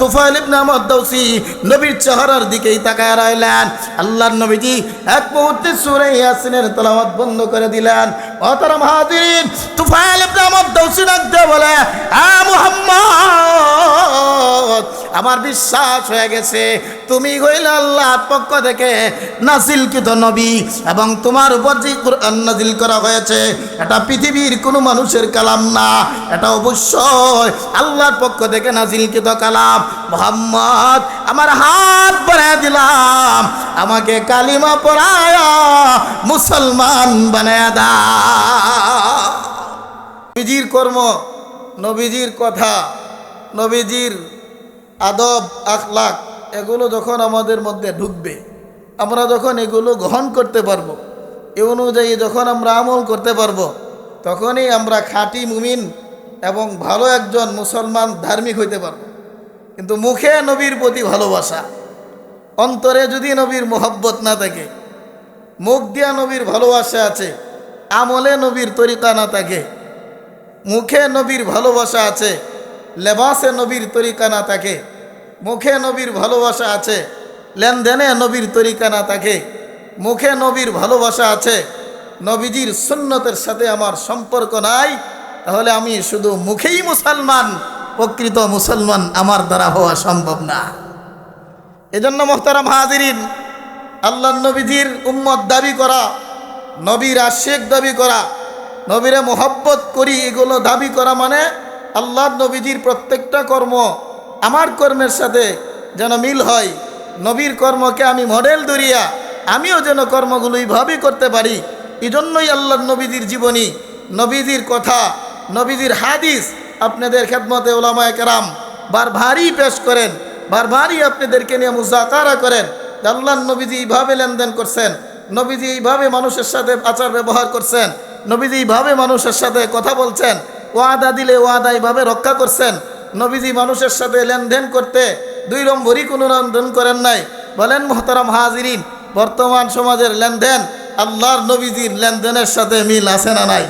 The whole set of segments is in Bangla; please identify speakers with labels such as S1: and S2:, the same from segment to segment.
S1: তোফাইল ইবনে আমার দৌসি নবীর চেহারার দিকেই তাকায় রইলেন। আল্লাহর নবীজি এক মুহূর্তে সুরে ইয়াসিনের তেলাওয়াত বন্ধ করে দিলেন। অতরম হাজিরিন তুফাইল ইবনে আমার দৌসি ডাক দিয়ে বলে আ মুহাম্মদ, আমার বিশ্বাস হয়ে গেছে। তুমি হইলে আল্লাহর পক্ষ থেকে নাজিলকৃত নবী এবং তোমার উপর যে কোরআন নাজিল করা হয়েছে, এটা পৃথিবীর কোনো মানুষের কালাম না। এটা অবশ্যই আল্লাহর পক্ষ থেকে নাজিলকৃত কালাম। মোহাম্মদ, আমার হাত বাড়ায় দিলাম। আমাকে কালিমা পড়ায়, মুসলমান বানায় দা নবীজির কর্ম, নবীজির কথা, নবীজির আদব, আখলাক, এগুলো যখন আমাদের মধ্যে ঢুকবে, আমরা যখন এগুলো গ্রহণ করতে পারব, এ অনুযায়ী যখন আমরা আমল করতে পারব, তখনই আমরা খাঁটি মুমিন এবং ভালো একজন মুসলমান ধার্মিক হইতে পারব। কিন্তু মুখে নবীর প্রতি ভালোবাসা, অন্তরে যদি নবীর মোহব্বত না থাকে, মুখ দিয়া নবীর ভালোবাসা আছে, আমলে নবীর তরিকা না থাকে, মুখে নবীর ভালোবাসা আছে, লেবাসে নবীর তরিকা না থাকে, মুখে নবীর ভালোবাসা আছে, লেনদেনে নবীর তরিকা না থাকে, মুখে নবীর ভালোবাসা আছে, নবীজির সুন্নতের সাথে আমার সম্পর্ক নাই, তাহলে আমি শুধু মুখেই মুসলমান। প্রকৃত মুসলমান আমার দ্বারা হওয়া সম্ভব না। এজন্য মোহতারাম হাজিরিন আল্লাহ নবীজির উম্মত দাবি করা, নবীর আশেক দাবি করা, নবীরে মোহব্বত করি এগুলো দাবি করা মানে আল্লাহ নবীজির প্রত্যেকটা কর্ম আমার কর্মের সাথে যেন মিল হয়। নবীর কর্মকে আমি মডেল ধরিয়া আমিও যেন কর্মগুলো এইভাবেই করতে পারি এই জন্যই আল্লাহ নবীজির জীবনী, নবীজির কথা, নবীজির হাদিস আপনাদের খেদমতে ওলামায় কেরাম বারবারই পেশ করেন বারবারই আপনাদেরকে নিয়ে মুজাকারা করেন আল্লাহ নবীজি এইভাবে লেনদেন করছেন, নবীজি এইভাবে মানুষের সাথে আচার ব্যবহার করছেন, নবীজি এইভাবে মানুষের সাথে কথা বলছেন, ওয়াদা দিলে ওয়াদা এইভাবে রক্ষা করছেন, নবীজি মানুষের সাথে লেনদেন করতে দুই নম্বরই কোনো লেনদেন করেন নাই। বলেন, মোহতারাম হাজিরিন, বর্তমান সমাজের লেনদেন, আল্লাহর নবীজির লেনদেনের সাথে মিল আছে না নাই?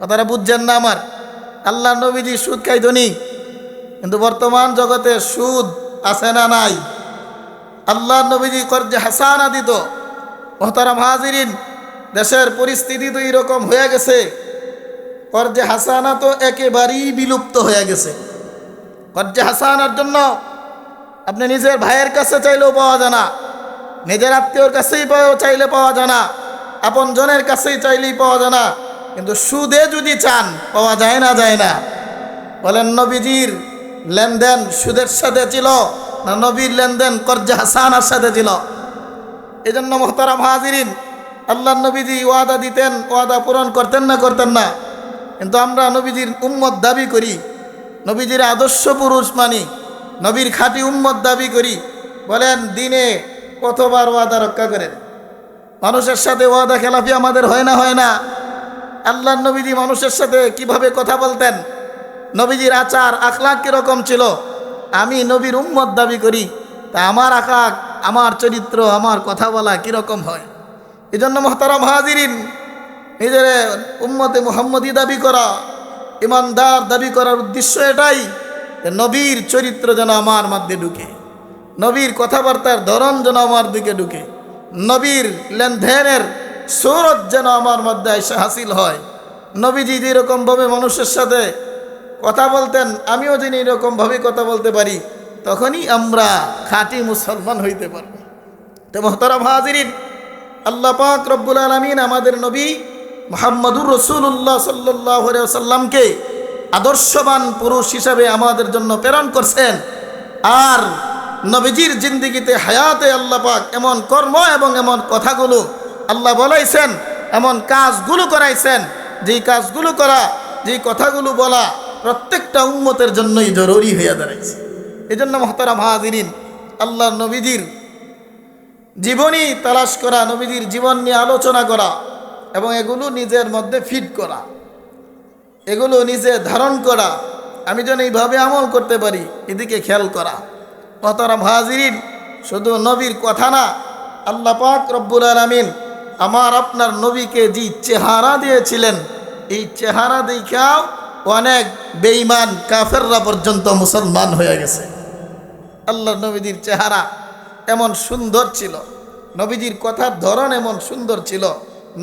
S1: কথাটা বুঝছেন না আমার? আল্লাহর নবীজি সুদ ধনী কিন্তু বর্তমান জগতে সুদ আছে না নাই। আল্লাহর নবীজি কর্জে হাসানা দিত। মোহতারাম হাজিরিন, দেশের পরিস্থিতি তো এরকম হয়ে গেছে। কর্জে হাসানা তো একেবারেই বিলুপ্ত হয়ে গেছে। কর্জে হাসানার জন্য আপনি নিজের ভাইয়ের কাছে চাইলেও পাওয়া যায় না। নিজের আত্মীয়র কাছেই চাইলে পাওয়া যায় না। আপন জনের কাছেই চাইলেই পাওয়া যায় না। কিন্তু সুদে যদি চান, পাওয়া যায় না যায় না। বলেন, নবীজির লেনদেন সুদের সাথে ছিল না নবীর লেনদেন কর্জে হাসানার সাথে ছিল? এই জন্য মোহতারাম হাজিরিন, আল্লাহ নবীজি ওয়াদা দিতেন, ওয়াদা পূরণ করতেন না করতেন না। কিন্তু আমরা নবীজির উম্মত দাবি করি, নবীজির আদর্শ পুরুষ মানি, নবীর খাঁটি উম্মত দাবি করি। বলেন, দিনে কতবার ওয়াদা রক্ষা করেন? মানুষের সাথে ওয়াদা খেলাফি আমাদের হয় না হয় না। আল্লাহ নবীজি মানুষের সাথে কীভাবে কথা বলতেন? নবীজির আচার, আখলাক কীরকম ছিল? আমি নবীর উম্মত দাবি করি, তা আমার আকাক আমার চরিত্র, আমার কথা বলা কীরকম হয়? এই জন্য মহতারাম হাজিরিন, নিজের উম্মতে মোহাম্মদী দাবি করা, ইমানদার দাবি করার উদ্দেশ্য এটাই নবীর চরিত্র যেন আমার মধ্যে ঢুকে। নবীর কথাবার্তার ধরন যেন আমার দিকে ঢুকে। নবীর লেনদেনের সৌরত যেন আমার মধ্যে এসে হাসিল হয়। নবীজি যেরকমভাবে মানুষের সাথে কথা বলতেন, আমিও যিনি এরকমভাবে কথা বলতে পারি, তখনই আমরা খাঁটি মুসলমান হইতে পারব। তো মোহতারাম হাজিরিন, আল্লাহ পাক রব্বুল আলমিন আমাদের নবী মোহাম্মদুর রসুল্লাহ সাল্লাহ সাল্লামকে আদর্শবান পুরুষ হিসাবে আমাদের জন্য প্রেরণ করছেন। আর নবীজির জিন্দিগিতে হায়াতে আল্লাহ পাক এমন কর্ম এবং এমন কথাগুলো আল্লাহ বলাইছেন, এমন কাজগুলো করাইছেন, যেই কাজগুলো করা, যেই কথাগুলো বলা প্রত্যেকটা উন্মতের জন্যই জরুরি হইয়া দাঁড়াইছে। এই জন্য মহতারা হাজিরিন আল্লাহ নবীজির জীবনী তালাশ করা, নবীজির জীবন নিয়ে আলোচনা করা এবং এগুলো নিজের মধ্যে ফিট করা, এগুলো নিজে ধারণ করা, আমি যেন এইভাবে আমল করতে পারি, এদিকে খেয়াল করা। মহতারা হাজিরিন, শুধু নবীর কথা না, আল্লাহ পাক রব্বুল আলমিন আমার আপনার নবীকে যে চেহারা দিয়েছিলেন, এই চেহারা দেখাও অনেক বেঈমান কাফেররা পর্যন্ত মুসলমান হয়ে গেছে। আল্লাহ নবীজির চেহারা এমন সুন্দর ছিল, নবীজির কথার ধরন এমন সুন্দর ছিল,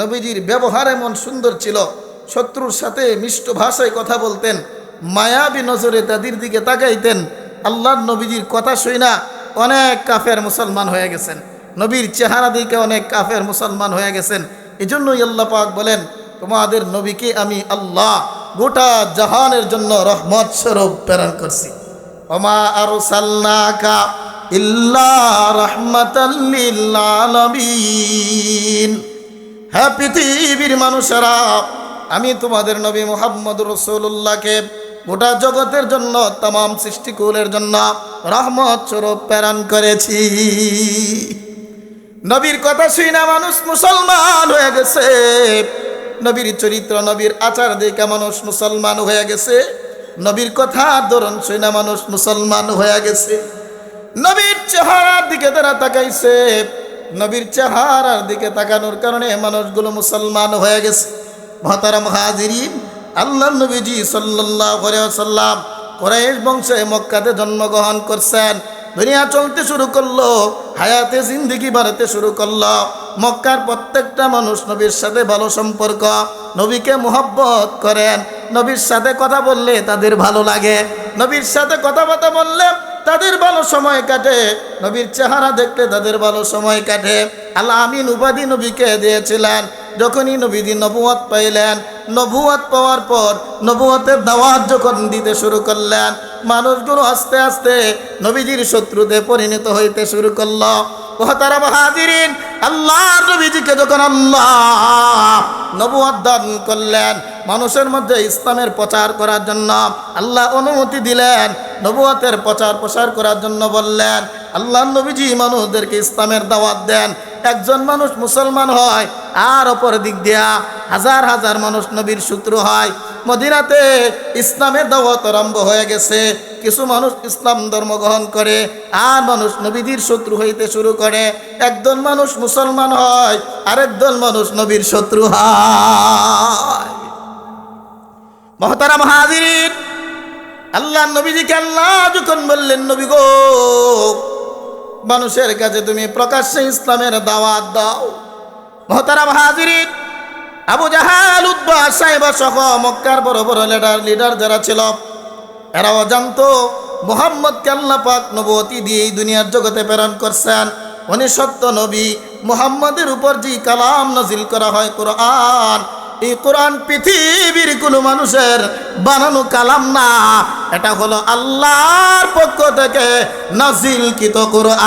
S1: নবীজির ব্যবহার এমন সুন্দর ছিল, শত্রুর সাথে মিষ্ট ভাষায় কথা বলতেন, মায়াবী নজরে তাদের দিকে তাকাইতেন, আল্লাহর নবীজির কথা শুই না অনেক কাফের মুসলমান হয়ে গেছেন। নবীর চেহারা দিকে অনেক কাফের মুসলমান হয়ে গেছেন। এই জন্যই আল্লাহ পাক বলেন, তোমাদের নবীকে আমি আল্লাহ গোটা জাহানের জন্য রহমত স্বরূপ প্রেরণ করছি। লিল আলামিন হ্যাঁ পৃথিবীর আমি তোমাদের নবী মোহাম্মদ রসুল্লাহকে গোটা জগতের জন্য তাম সৃষ্টিকুলের জন্য রহমত স্বরূপ প্রেরণ করেছি। নবীর কথা শুই না মানুষ মুসলমান হয়ে গেছে। নবীর চরিত্র, নবীর আচার দেখে মানুষ মুসলমান হয়ে গেছে। নবীর কথা ধরন শুই না মানুষ মুসলমান হয়ে গেছে। নবীর চেহারার দিকে তারা তাকাইছে। নবীর চেহারার দিকে তাকানোর কারণে মানুষগুলো মুসলমান হয়ে গেছে। মহাতারা মহাজিরিন আল্লাহ নবীজি সাল্লাহ সাল্লাম কোরাইশ বংশে মক্কাতে জন্মগ্রহণ করছেন। দুনিয়া চলতে শুরু করল, হায়াতে জিন্দিগি বাড়াতে শুরু করল। মক্কার প্রত্যেকটা মানুষ নবীর সাথে ভালো সম্পর্ক, নবীকে মোহব্বত করেন, নবীর সাথে কথা বললে তাদের ভালো লাগে, নবীর সাথে কথাবার্তা বললে তাদের ভালো সময় কাটে, নবীর চেহারা দেখতে তাদের ভালো সময় কাটে। আল্লাহ আমিন উপাধি নবীকে দিয়েছিলেন, যখনই নবীদি নবুয়াত পাইলেন নবুয়াত পাওয়ার পর নবুয়াতের দাওয়াত যখন দিতে শুরু করলেন মানুষগুলো আস্তে আস্তে নবীজির শত্রুতে পরিণত হইতে শুরু করল। আল্লাহ দান করলেন, মানুষের মধ্যে ইসলামের প্রচার করার জন্য আল্লাহ অনুমতি দিলেন নবুয়াতের প্রচার প্রসার করার জন্য বললেন আল্লাহ নবীজি মানুষদেরকে ইসলামের দাওয়াত দেন। একজন মানুষ মুসলমান হয়, আর অপর দিক দিয়া হাজার হাজার মানুষ নবীর শত্রু হয়। মদিনাতে ইসলামের দাওয়াত আরম্ভ হয়ে গেছে। কিছু মানুষ ইসলাম ধর্ম গ্রহণ করে, আর মানুষ নবীদের শত্রু হইতে শুরু করে। একদল মানুষ মুসলমান হয় আরেক দল মানুষ নবীর শত্রু হয়। মহতারা মহাজির আল্লাহ নবীজিকে আল্লাহ যখন বললেন, নবী গো মানুষের কাছে তুমি প্রকাশ্যে ইসলামের দাওয়াত দাও। মহতারা মহাজির আবু জাহাল, উদ্বা মক্কার বড় বড় লিডার লিডার যারা ছিল, এরাও জানতো মোহাম্মদকে আল্লাহ পাক নবতী দিয়ে এই দুনিয়ার জগতে প্রেরণ করছেন। উনি সত্য নবী, মোহাম্মদের উপর যে কালাম নাজিল করা হয় কোরআন এই কোরআন পৃথিবীর কোনো মানুষের বানানো কালাম না। এটা হলো আল্লাহর পক্ষ থেকে নাজিলকৃত কোরআন।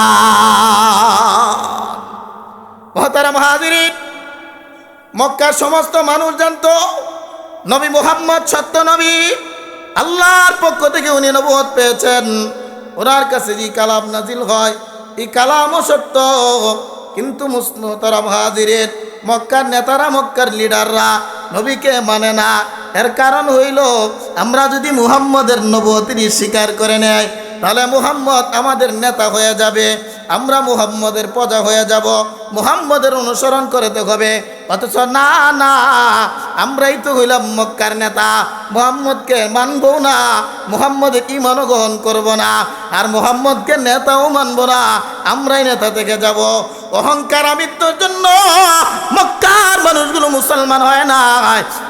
S1: মহতারা মহাজিরিন মক্কার সমস্ত মানুষ জানতো, নবী মোহাম্মদ সত্য নবী, আল্লাহর পক্ষ থেকে উনি নবত পেয়েছেন। ওনার কাছে যে কালাম নাজিল হয়, এই কালামও সত্য। কিন্তু মুসলিম তারা মক্কার নেতারা, মক্কার লিডাররা নবীকে মানে না। এর কারণ হইল, আমরা যদি মুহাম্মদের নবতির স্বীকার করে নেয় তাহলে মুহাম্মদ আমাদের নেতা হয়ে যাবে, আমরা মুহাম্মদের প্রজা হয়ে যাব, মুহাম্মদের অনুসরণ করতে হবে। অথচ না না, আমরাই তো হইলাম মক্কার নেতা, মোহাম্মদকে মানবো না, মুহাম্মদের ইমানও গ্রহণ করব না, আর মোহাম্মদকে নেতাও মানব না, আমরাই নেতা থেকে যাব। অহংকার আমৃত্যুর জন্য মক্কার মানুষগুলো মুসলমান হয় না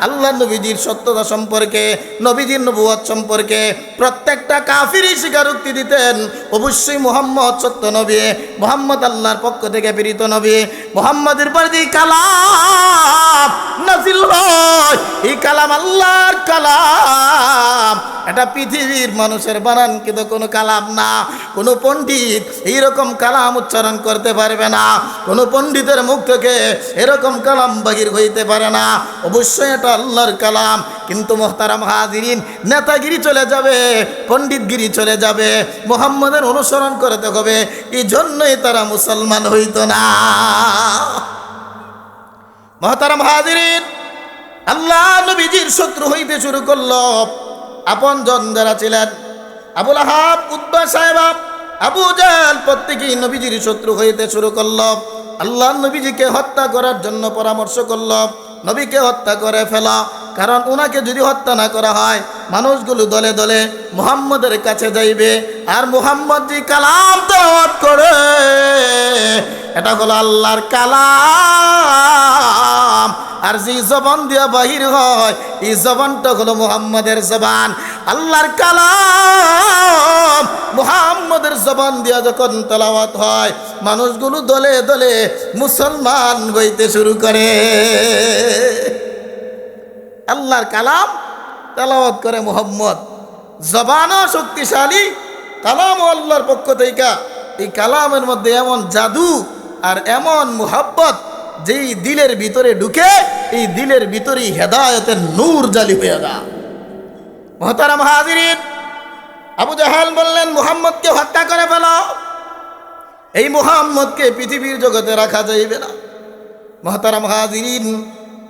S1: আল্লাহ নবীজির সত্যতা সম্পর্কে, নবীজির নবুয়াদ সম্পর্কে প্রত্যেকটা কাফিরই স্বীকারোক্তি দিতেন। অবশ্যই মোহাম্মদ সত্য নবী, মোহাম্মদ আল্লাহর পক্ষ থেকে প্রেরিত নবী, মোহাম্মদের পর যে কালাম নাজিল হয়, এই কালাম আল্লাহর কালাম। এটা পৃথিবীর মানুষের বানান, কিন্তু কোনো কালাম না। কোনো পণ্ডিত এইরকম কালাম উচ্চারণ করতে পারবে না। কোনো পণ্ডিতের মুখ থেকে এরকম কালাম বাহির হইতে পারে না। অবশ্যই এটা আল্লাহর কালাম। কিন্তু মোহতারাম হাজিরিন, নেতাগিরি চলে যাবে, পণ্ডিতগিরি চলে যাবে। মোহাম্মদের অনুসরণ করতে হবে। এই জন্যই তারা মুসলমান হইত না। মহতারাম হাজিরিন, আল্লাহ নবীজির শত্রু হইতে শুরু করল। আপন জন যারা ছিলেন, আবুল আহাব উদ্বা সাহেব, আবু জাল প্রত্যেকেই নবীজির শত্রু হইতে শুরু করল। আল্লাহ নবীজিকে হত্যা করার জন্য পরামর্শ করল, নবীকে হত্যা করে ফেলা। কারণ ওনাকে যদি হত্যা না করা হয় মানুষগুলো দলে দলে মুহাম্মদের কাছে যাইবে আর মুহাম্মদ জি কালাম তেলাওয়াত করে, এটা হলো আল্লাহর কালাম। আর যে জবান দিয়া বাহির হয়, এই জবানটা হলো মুহাম্মদের জবান। আল্লাহর কালাম। মুহাম্মদের জবান দিয়া যখন তেলাওয়াত হয়, মানুষগুলো দলে দলে মুসলমান হইতে শুরু করে। আল্লাহর কালাম তেলাওয়াত করে মোহাম্মদ। জবানও শক্তিশালী কালাম আল্লাহর পক্ষ থেকে। এই কালামের মধ্যে এমন জাদু আর এমন মুহাব্বত যেই দিলের ভিতরে ঢুকে, এই দিলের ভিতরেই হেদায়তের নূর জালি হয়ে যা মহতারাম হাজিরিন, আবু জাহাল বললেন, মুহাম্মদকে হত্যা করে ফেল। এই মুহাম্মদকে পৃথিবীর জগতে রাখা যাইবে না। মহতারাম হাজিরিন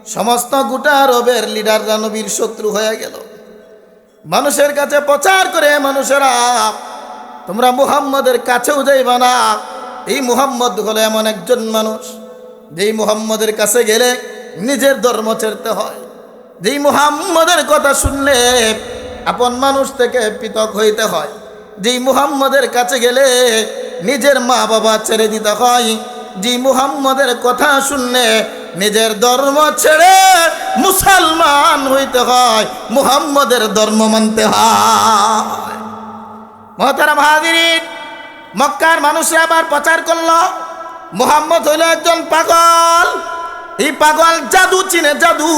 S1: সমস্ত গোটা রবের লিডার নবীর শত্রু হয়ে গেল। মানুষের কাছে প্রচার করে মানুষেরা, তোমরা মুহাম্মদের কাছেও যাইবা না। এই মুহাম্মদ হলো এমন একজন মানুষ। যেই মুহাম্মদের কাছে গেলে নিজের ধর্ম ছেড়তে হয়। যেই মুহাম্মদের কথা শুনলে আপন মানুষ থেকে পৃথক হইতে হয়। যেই মুহাম্মদের কাছে গেলে নিজের মা বাবা ছেড়ে দিতে হয়। যে মুহাম্মদের কথা শুনলে নিজের ধর্ম ছেড়ে মুসলমান হইতে হয়, মুহাম্মদের ধর্ম মানতে হয়। মহতারা মক্কার মানুষরা আবার প্রচার করল, মুহাম্মদ হইল একজন পাগল। এই পাগল জাদু চিনে জাদু।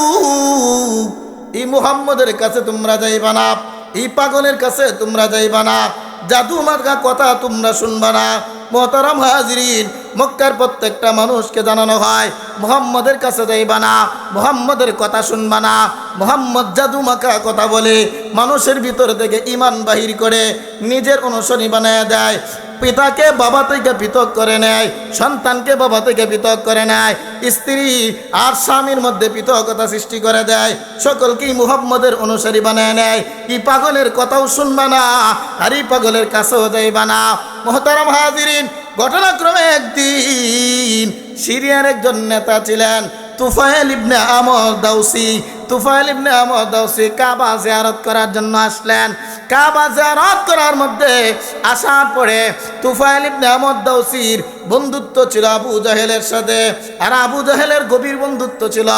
S1: এই মুহাম্মদের কাছে তোমরা যাইবা না, এই পাগলের কাছে তোমরা যাইবা না। জাদু মার্গা কথা তোমরা শুনবা না। মোহতারাম হাজরিন, মক্কার প্রত্যেকটা মানুষকে জানানো হয়, মোহাম্মদের কাছে যাইবা না, মোহাম্মদের কথা শুনবা না। মোহাম্মদ জাদু মাখা কথা বলে মানুষের ভিতর থেকে ইমান বাহির করে নিজের অনুসরী বানায় দেয়। পিতাকে বাবা থেকে পৃথক করে নেয়, সন্তানকে বাবা থেকে পৃথক করে নেয়, স্ত্রী আর স্বামীর মধ্যে পৃথকতা সৃষ্টি করে দেয়, সকলকেই মুহাম্মদের অনুসারী বানায় নেয়। কি পাগলের কথাও শুনবা না, আর পাগলের কাছেও যাইবা না। মোহতারাম হাজিরিন, ঘটনাক্রমে একদিন সিরিয়ার একজন নেতা ছিলেন তুফাইল ইবনে আমর দাউসি তুফাইল ইবনে আমর দাউসি কাবা জিয়ারত করার জন্য আসলেন। কাবা জিয়ারত করার মধ্যে আসার পরে তুফাইল ইবনে আমর দাউসির বন্ধুত্ব ছিল আবু জাহেলের সাথে, আর আবু জাহেলের গভীর বন্ধুত্ব ছিল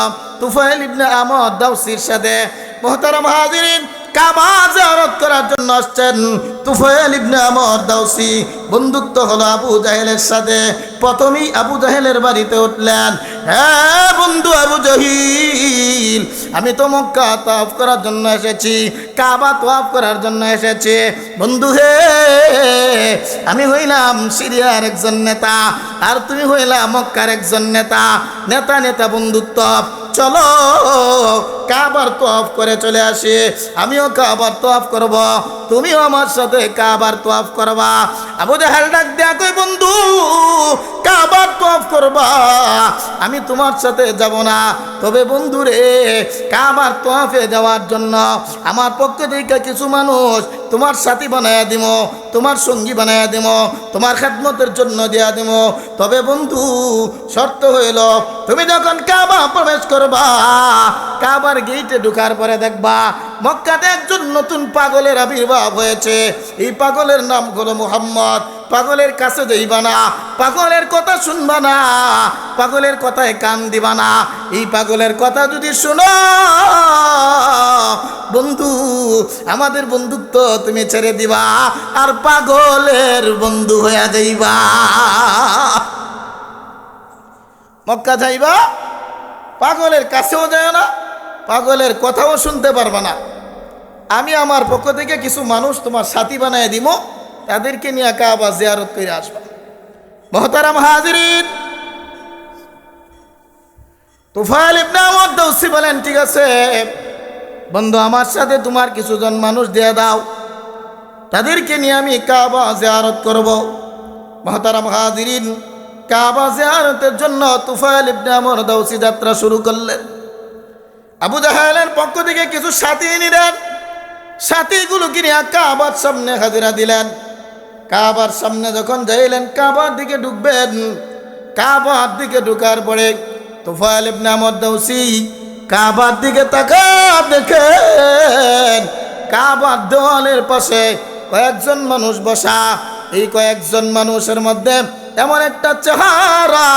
S1: তুফাইল ইবনে আমর দাউসির সাথে। মোহতারা হাজিরিন কাবা জিয়ারত করার জন্য আসছেন তুফাইল ইবনে আমর দাউসি। বন্ধুত্ব হলো আবু জাহেলের সাথে। প্রথমেই আবু জাহেলের বাড়িতে উঠলেন। হ্যাঁ বন্ধু আবু জহিল, আমি তো মক্কা তাফ করার জন্য এসেছি, কাবা তোয়াফ করার জন্য এসেছি। বন্ধু হে, আমি হইলাম সিরিয়ার একজন নেতা, আর তুমি হইলা মক্কার একজন নেতা। নেতা নেতা, বন্ধুত্ব। চলো, কাবার তোয়াফ করে চলে আসি। আমিও কাবার তোয়াফ করব, তুমিও আমার সাথে কাবার তোয়াফ করবা। আবু জাহাল ডাক দেয়া কই বন্ধু, কাবার তোয়াফ করবা, আমি তোমার সাথে যাব না। তবে বন্ধু রে, কাবার তোয়াফে যাওয়ার জন্য আমার পক্ষ থেকে কিছু মানুষ তোমার সাথী বানায়া দিব তোমার সঙ্গী বানায়া দিব তোমার খেদমতের জন্য দেয়া দিব তবে বন্ধু, শর্ত হইল, তুমি যখন কাবা প্রবেশ করবা? কাবার গেইটে ঢুকার পরে দেখবা মক্কাতে একজন নতুন পাগলের আবির্ভাব হয়েছে। এই পাগলের নাম হলো মুহাম্মদ। পাগলের কাছে যাইবা না, পাগলের কথা শুনবা না, পাগলের কথায় কান দিবা না। এই পাগলের কথা যদি শোনো, বন্ধু, আমাদের বন্ধুত্ব তুমি ছেড়ে দিবা আর পাগলের বন্ধু হয়ে যাইবা। মক্কা যাইবা? পাগলের কাছেও যায় না, পাগলের কথাও শুনতে পারবা না। আমি আমার পক্ষ থেকে কিছু মানুষ তোমার সাথী বানায় দিব তাদেরকে নিয়ে কাবা জিয়ারত করে আসবা। মহতারাম হাজিরিন, তুফাইল ইবনে বলেন, ঠিক আছে, বন্ধু, আমার সাথে তোমার কিছুজন মানুষ দিয়ে দাও। তাদেরকে নিয়ে আমি কাবা জিয়ারত করব। মহতারাম হাজিরিন কাবা জিয়ারতের জন্য তুফাইল ইবনে আমর দৌসি যাত্রা শুরু করলেন। আবু জাহালের পক্ষ থেকে কিছু সাথী নিলেন। সাথীগুলো কিনে কাবার সামনে হাজিরা দিলেন। কাবার সামনে যখন যাইলেন, কাবার দিকে ঢুকবেন। কাবার দিকে ঢুকার পরে তোফায়েল ইবনে আহমদ দাউসি কাবার দিকে তাকা দেখেন, কাবার দেওয়ালের পাশে কয়েকজন মানুষ বসা। এই কয়েকজন মানুষের মধ্যে এমন একটা চেহারা।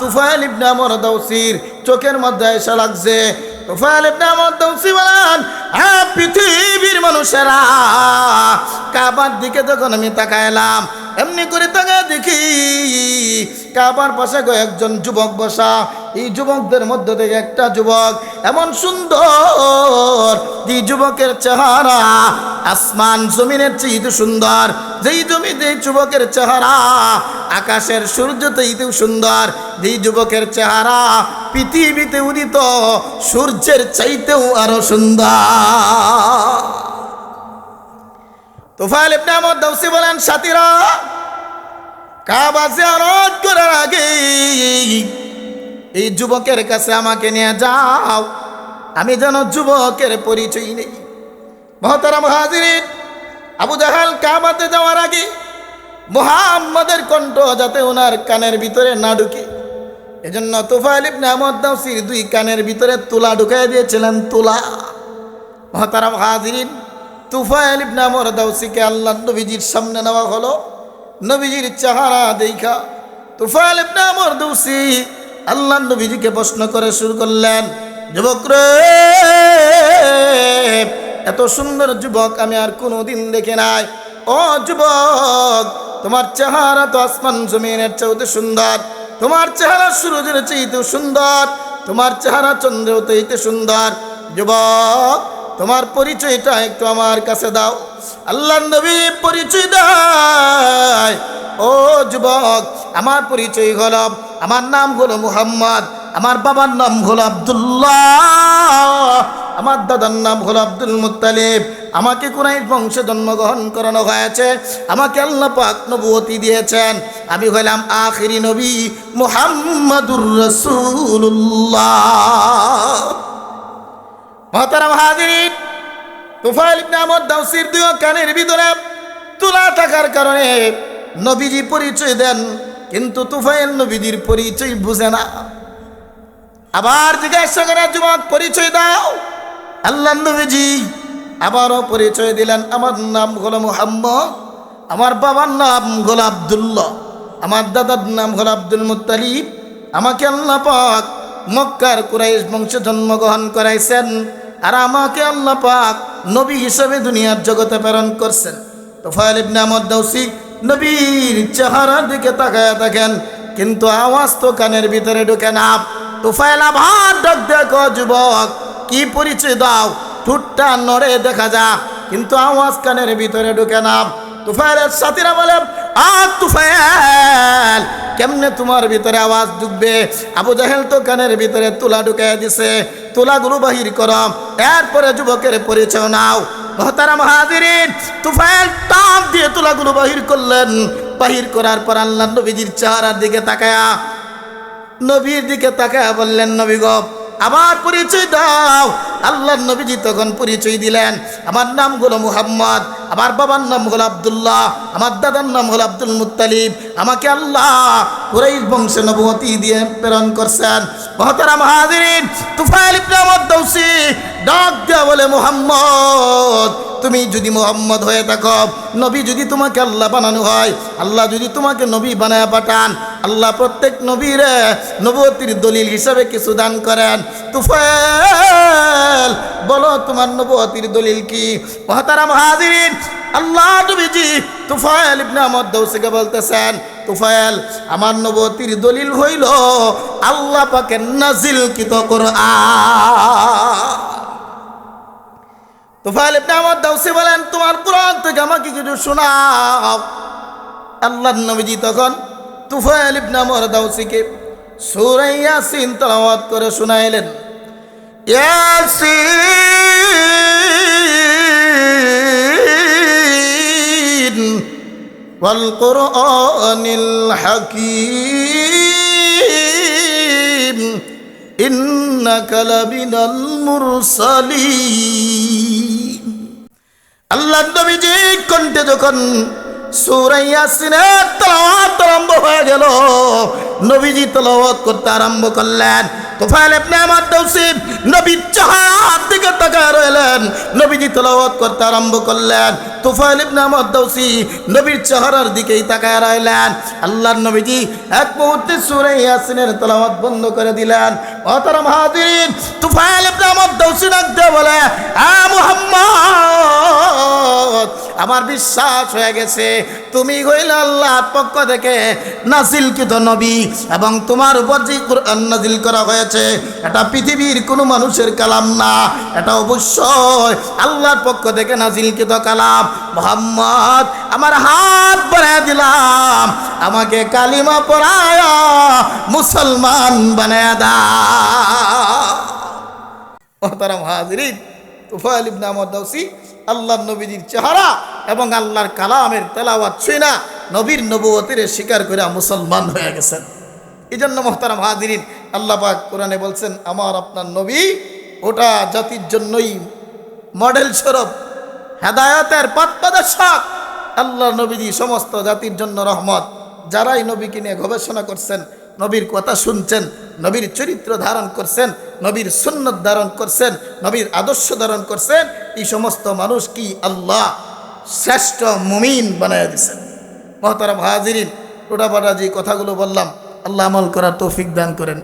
S1: তুফাইল ইবনে আমর দৌসির চোখের মধ্যে এসে লাগছে। তুফাইল ইবনে আমর দাউসি বলেন হ্যাঁ পৃথিবীর মানুষেরা, কাবার দিকে যখন আমি তাকাইলাম, এমনি করে তাকায় দেখি, কাবার পাশে একজন যুবক বসা এই যুবকদের মধ্যে থেকে একটা যুবক এমন সুন্দর, যে যুবকের চেহারা আসমান জমিনের চেয়ে সুন্দর, যেই জমিতে যুবকের চেহারা আকাশের সূর্য তেইতেও সুন্দর, যেই যুবকের চেহারা পৃথিবীতে উদিত, সূর্যের চাইতেও আরও সুন্দর। তোফাইল ইবনে আমর দাউসি বলেন, সাথীরা, কাবা জিয়ারত করার আগে এই যুবকের কাছে আমাকে নিয়ে যাও। আমি যেন যুবকের পরিচয় নেই। মহতারাম হাজিরিন, আবু জাহাল কাবাতে যাওয়ার আগে মোহাম্মদের কণ্ঠ যাতে ওনার কানের ভিতরে না ঢুকে। এজন্য তোফাইল ইবনে দাউসির দুই কানের ভিতরে তুলা ঢুকাই দিয়েছিলেন, তুলা। মহতারাম হাজিরিন তুফাইল ইবনে আমর দাউসিকে আল্লাহ নবীজির সামনে নেওয়া হলো। নবীজির চেহারা দেখা তুফাইল ইবনে আমর আল্লাহ নবীজিকে প্রশ্ন করে শুরু করলেন, যুবক রে, এত সুন্দর যুবক আমি আর কোনো দিন দেখে নাই। ও যুবক, তোমার চেহারা তো আসমান জমিনের চেয়েতে সুন্দর। তোমার চেহারা সূর্যের চেয়েতে সুন্দর। তোমার চেহারা চন্দ্রেও তো সুন্দর। যুবক তোমার পরিচয়টা একটু আমার কাছে দাও। আল্লাহ নবী পরিচয় দেয়। ও যুবক, আমার পরিচয় হল, আমার নাম হলো মুহাম্মদ, আমার বাবার নাম হলো আব্দুল্লাহ, আমার দাদার নাম হলো আব্দুল মুত্তালিব। আমাকে কুরাইশ বংশে জন্মগ্রহণ করানো হয়েছে। আমাকে আল্লাহ পাক নবুয়তি দিয়েছেন। আমি হইলাম আখিরি নবী মুহাম্মাদুর রাসূলুল্লাহ। মহতারাম হাজিরিন, তুফাইল ইবনে আমর দাউসির দুই কানের ভিতরে তুলা থাকার কারণে নবীজি পরিচয় দেন, কিন্তু তুফাইল নবীজির পরিচয় বুঝে না। আবার জিজ্ঞাসা করে, যুবক, পরিচয় দাও। আল্লাহ নবীজি আবারও পরিচয় দিলেন, আমার নাম হলো মুহাম্মদ, আমার বাবার নাম হলো আবদুল্লাহ, আমার দাদার নাম হলো আব্দুল মুত্তালিব, আমাকে আল্লাহ মক্কার কুরাইশ বংশে জন্মগ্রহণ করাইছেন। আর আমাকে আল্লাহ পাক নবী হিসেবে দুনিয়ার জগতে প্রেরণ করছেন। তো ফাইল ইবনে আহমদ দাউসি নবীর চেহারার দিকে তাকায় থাকেন কিন্তু আওয়াজ তো কানের ভিতরে ঢুকে না। তুফাইল আবার ডাক দেখো যুবক, কি পরিচয় দাও? ঠুটটা নড়ে দেখা যা কিন্তু আওয়াজ কানের ভিতরে ঢুকে না। তুফাইলের সাথীরা বলে আ তুফাইল কেমনে তোমার ভিতরে আওয়াজ ঢুকবে? আবু জাহেল তো কানের ভিতরে তুলা ঢুকাই দিছে। তুলাগুলো বাহির করম এরপরে যুবকের পরিচয় নাও। মহতারা মহাজিরিন তুফাইল টাপ দিয়ে তুলাগুলো বাহির করলেন। বাহির করার পর আল্লাহ নবীজির চেহারার দিকে তাকায়া, নবীর দিকে তাকায় বললেন, নবী গো আবার পরিচয় দাও। আল্লাহ নবীজি তখন পরিচয় দিলেন। আমার নাম হলো মুহাম্মদ, আমার বাবার নাম হলো আবদুল্লাহ, আমার দাদার নাম হলো আব্দুল মুত্তালিব। আমাকে আল্লাহ পুরাই বংশে নবতী দিয়ে প্রেরণ করছেন। মহতারা মহাদিন তুফাইল ইবনে আহমদ দৌসি, ডাক দেয়া বলে, মুহাম্মদ তুমি যদি মোহাম্মদ হয়ে থাকো, নবী যদি তোমাকে আল্লাহ বানানো হয়, আল্লাহ যদি তোমাকে নবী বানায় পাঠান, আল্লাহ প্রত্যেক নবীরে নবতির দলিল হিসাবে কিছু দান করেন। তুফেল বলো তোমার নবতির দলিল কি? মহাতারা মহাজিরিন আল্লাহ নবীজি তুফাইল ইবনে আহমদ দৌসিকে বলতেছেন তুফাইল আমার নবতির দলিল হইল আল্লাহ পাকে নাজিল কিত কোরআন। তোফাইল ইবনে আমার দাউসি বলেন, তোমার কোরআন থেকে আমাকে কিছু শোনাও। আল্লাহ নবীজি তখন তুফাইল ইবনে আমার দাউসিকে সূরা ইয়াসিন তেলাওয়াত করে শোনাইলেন। ইয়াসিন ওয়াল হাকীম। আল্লাহ নবী যে কণ্ঠে যখন সুরাইয়াসিনের তলাওয়াত আরম্ভ হয়ে গেল, নবীজি তলাওয়াত করতে আরম্ভ করলেন। তোফাইল ইবনে আমার দৌসি নবীর চাহাত দিকে তাকায় রইলেন। নবীজি তেলাওয়াত করতে আরম্ভ করলেন। ইবনে নবীর চেহারার দিকেই তাকায় রইলেন। আল্লাহর নবীজি এক মুহূর্তে সূরা ইয়াসিনের তেলাওয়াত বন্ধ করে দিলেন। অতরম হাজিরিন তুফাইল আমার দৌসি ডাক বলে আমার বিশ্বাস হয়ে গেছে। তুমি হইলে আল্লাহর পক্ষ থেকে নাজিলকৃত নবী এবং তোমার উপর যে নাজিল করা হয়েছে, এটা পৃথিবীর কোনো মানুষের কালাম না। এটা অবশ্যই আল্লাহর পক্ষ থেকে নাজিলকৃত কালাম। মোহাম্মদ, আমার হাত বাড়ায় দিলাম। আমাকে কালিমা পড়ায় মুসলমান বানায় দা মহতারাম হাজরিন, তুফাইল ইবনে আমর দাউসি আল্লাহর নবীজির চেহারা এবং আল্লাহর কালামের তেলাওয়াত ছুঁই না নবীর নবুয়তের স্বীকার করে মুসলমান হয়ে গেছেন। এই জন্য মোহতারাম হাজিরিন, আল্লাহ পাক কোরআনে বলছেন, আমার আপনার নবী ওটা জাতির জন্যই মডেল স্বরূপ, হেদায়তের পথপ্রদর্শক আল্লাহ নবীজি সমস্ত জাতির জন্য রহমত। যারাই নবীকে নিয়ে গবেষণা করছেন নবীর কথা শুনছেন, নবীর চরিত্র ধারণ করছেন, নবীর সুন্নত ধারণ করছেন, নবীর আদর্শ ধারণ করছেন, এই সমস্ত মানুষ কি আল্লাহ শ্রেষ্ঠ মুমিন বানায় দিচ্ছেন মহতারাম হাজিরিন টোটাপাটা যে কথাগুলো বললাম, আল্লাহ আমল করার তৌফিক দান করেন।